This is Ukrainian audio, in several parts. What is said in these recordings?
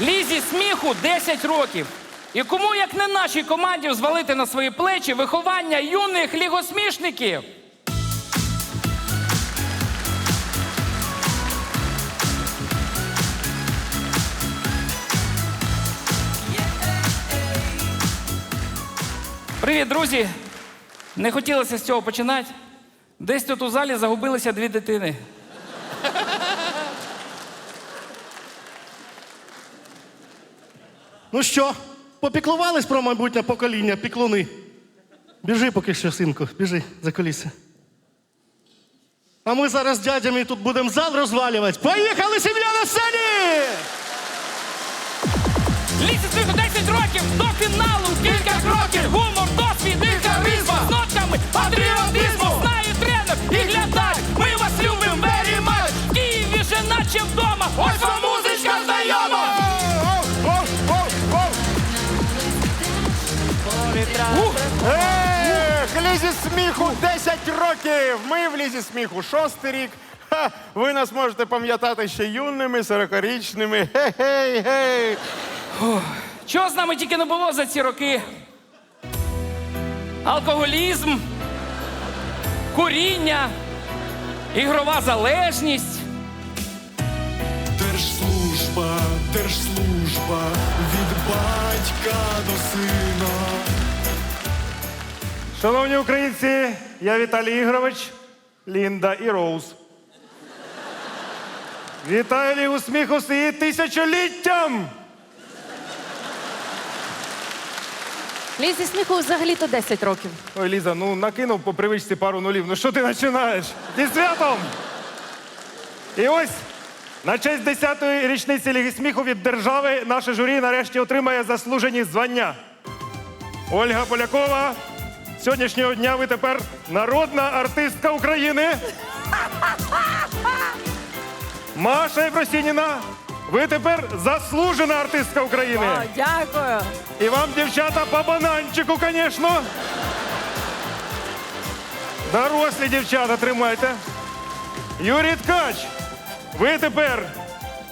Лізі сміху 10 років. І кому, як не нашій команді, звалити на свої плечі виховання юних лігосмішників? Привіт, друзі! Не хотілося з цього починати. Десь тут у залі загубилися дві дитини. Ну що, попіклувались про майбутнє покоління, піклуни? Біжи поки що, синку, біжи за коліси. А ми зараз дядями тут будемо зал розвалювати. Поїхали, сім'я на сцені! Лісі сміху 10 років до фіналу кілька кроків. Гумор, досвід і харизма з нотками патріотизму. Знає тренер і глядач. Ми вас любимо very much. В Києві же наче вдома. Ось вам років. Ми в лізі сміху шостий рік. Ха, ви нас можете пам'ятати ще юними, 40-річними. Гей, гей. Чого з нами тільки не було за ці роки? Алкоголізм, куріння, ігрова залежність. Держслужба, держслужба від батька до сина. Шановні українці, я Віталій Ігорович, Лінда і Роуз. Вітаю Лігу сміху з її тисячоліттям! Лізі сміху взагалі-то 10 років. Ой, Ліза, ну накинув по привичці пару нулів. Ну що ти починаєш? Зі святом! І ось на честь 10-ї річниці Ліги сміху від держави наше журі нарешті отримає заслужені звання. Ольга Полякова, з сьогоднішнього дня ви тепер народна артистка України. Маша Євросініна, ви тепер заслужена артистка України. дякую. І вам, дівчата, по бананчику, звісно. Дорослі дівчата, тримайте. Юрій Ткач, ви тепер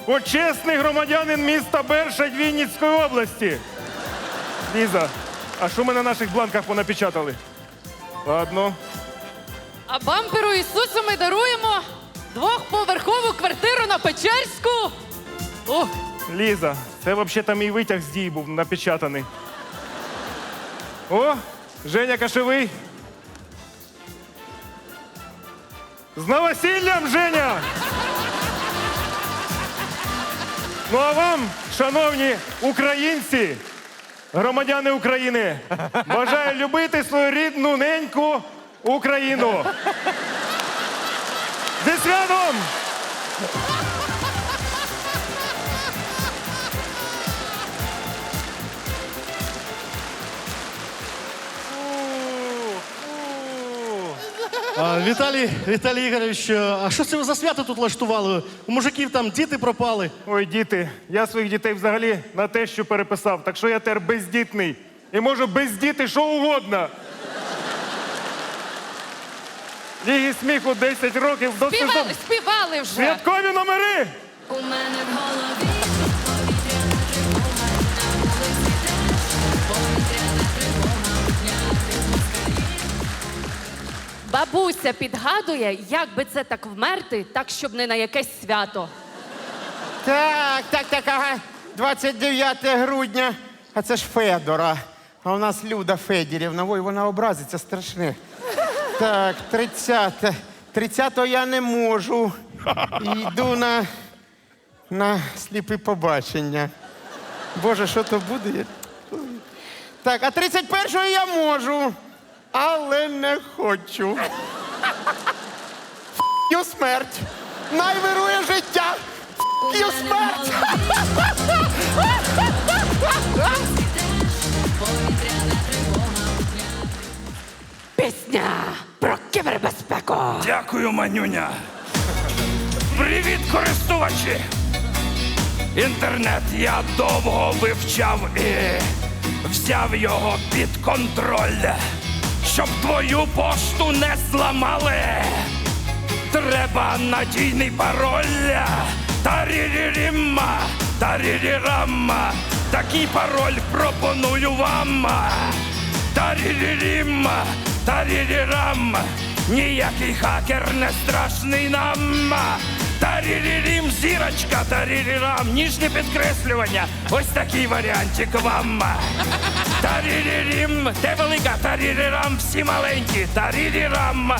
почесний громадянин міста Бершадь Вінницької області. Ліза, а що ми на наших бланках понапечатали? Ладно. А бамперу Ісусу ми даруємо двохповерхову квартиру на Печерську. О, Ліза, це взагалі мій витяг з дій був напечатаний. О, Женя Кашевий. З новосіллям, Женя! Ну а вам, шановні українці, громадяни України, бажаю любити свою рідну неньку Україну. Зі святом! Віталій, Віталій Ігорович, а що це ви за свято тут влаштували? У мужиків там діти пропали. Ой, діти, я своїх дітей взагалі на те, що переписав, так що я тепер бездітний. І можу бездіти що угодно. Ліги сміху 10 років до співали, співали вже. Святкові номери! У мене в голові Бабуся підгадує, як би це так вмерти, так, щоб не на якесь свято. Так, так, так, ага. 29 грудня. А це ж Федора. А у нас Люда Федірівна. Ой, вона образиться страшне. Так, 30. 30 я не можу. Йду на, на сліпі побачення. Боже, що то буде? Так, а 31-го я можу, але не хочу. Ю смерть. Найвирує життя. Ю смерть. Пісня про кібербезпеку. Дякую, манюня. Привіт, користувачі! Інтернет я довго вивчав і взяв його під контроль. Щоб твою пошту не зламали. Треба надійний пароль. Тарірірімма, Тарірірамма, такий пароль пропоную вам. Тарірірімма, тарірірамма, ніякий хакер не страшний нам. Тарірірім, зірочка, тарірірам, ніжне підкреслювання. Ось такий варіантик вам. Тарірірім, те велика, тарірірам, всі маленькі, тарірірам.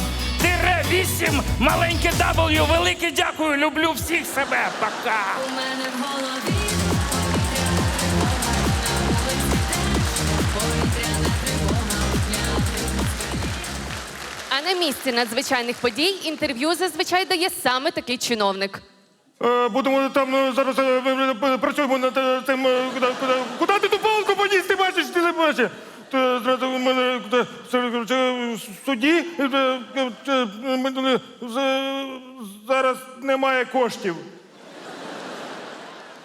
Тире вісім, маленьке W, велике дякую, люблю всіх себе. Пока. У мене в голові А на місці надзвичайних подій інтерв'ю зазвичай дає саме такий чиновник. Е, будемо там ну, зараз е, е, е, працюємо над е, тим, е, куди, куди, куди ти ту палку поніс, ти бачиш, ти не бачиш. Ти зразу в мене куди, це, коротше, суді е, е, е, е, зараз немає коштів.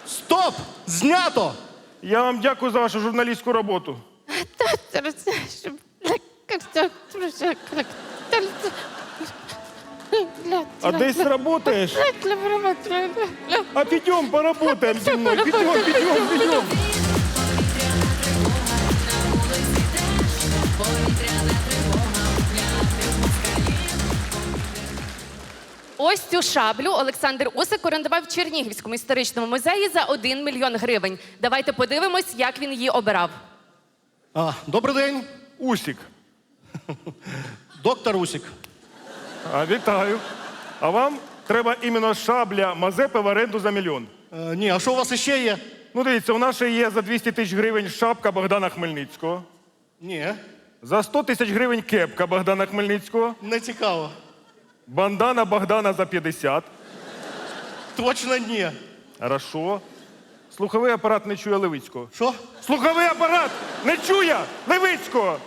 Стоп! Знято! Я вам дякую за вашу журналістську роботу. А десь работаєш? А підйом поработаємо зі мною. Підйом, підйом, підйом. Ось цю шаблю Олександр Усик орендував в Чернігівському історичному музеї за 1 мільйон гривень. Давайте подивимось, як він її обирав. А, добрий день, Усік. доктор Усік. А, вітаю. А вам треба іменно шабля Мазепи в оренду за мільйон. Е, ні, а що у вас іще є? Ну, дивіться, у нас ще є за 200 тисяч гривень шапка Богдана Хмельницького, Ні, за 100 тисяч гривень кепка Богдана Хмельницького, не цікаво. Бандана Богдана за 50. Точно ні. Хорошо. Слуховий апарат не чує Левицького. Що? Слуховий апарат не чує Левицького.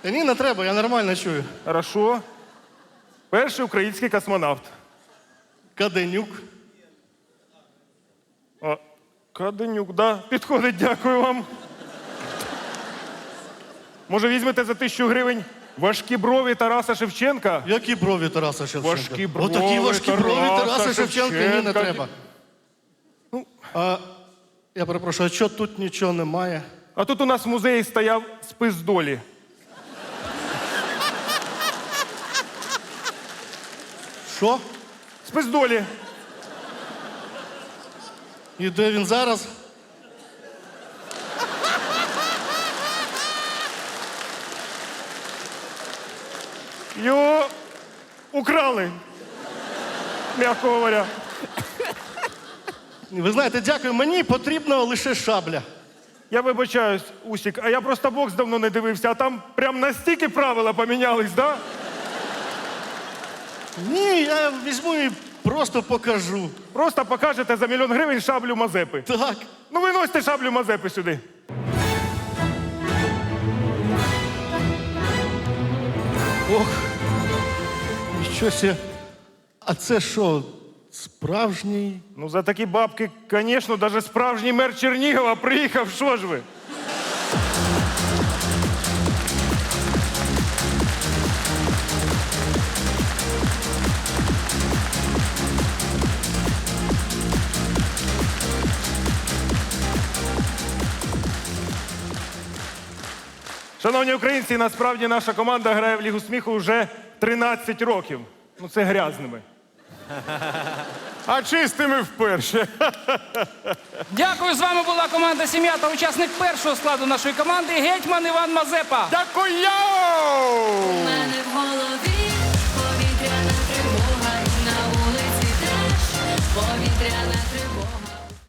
Та ні, не треба, я нормально чую. Хорошо. Перший український космонавт. Каденюк. А, Каденюк, да, підходить, дякую вам. Може, візьмете за тисячу гривень важкі брові Тараса Шевченка? Які брові Тараса Шевченка? Важкі брові Отакі важкі брові Тараса Тараса Шевченка, ні, не Шевченка. треба. Ну, а, я перепрошую, а що тут нічого немає? А тут у нас в музеї стояв спис долі. Що? Спис долі. І де він зараз? Його украли. М'яко говоря. Ви знаєте, дякую, мені потрібна лише шабля. Я вибачаюсь, Усік, а я просто бокс давно не дивився, а там прям настільки правила помінялись, да? Ні, я візьму і просто покажу. Просто покажете за мільйон гривень шаблю Мазепи. Так. Ну виносьте шаблю Мазепи сюди. Ох. Себе. А це що, справжній? Ну, за такі бабки, звісно, навіть справжній мер Чернігова приїхав, що ж ви? Шановні українці, насправді наша команда грає в Лігу сміху вже 13 років. Ну, це грязними. А чистими вперше. Дякую, з вами була команда Сім'я та учасник першого складу нашої команди Гетьман Іван Мазепа. Дякую! У мене в голові повітряна тривога, на вулиці теж повітряна тривога.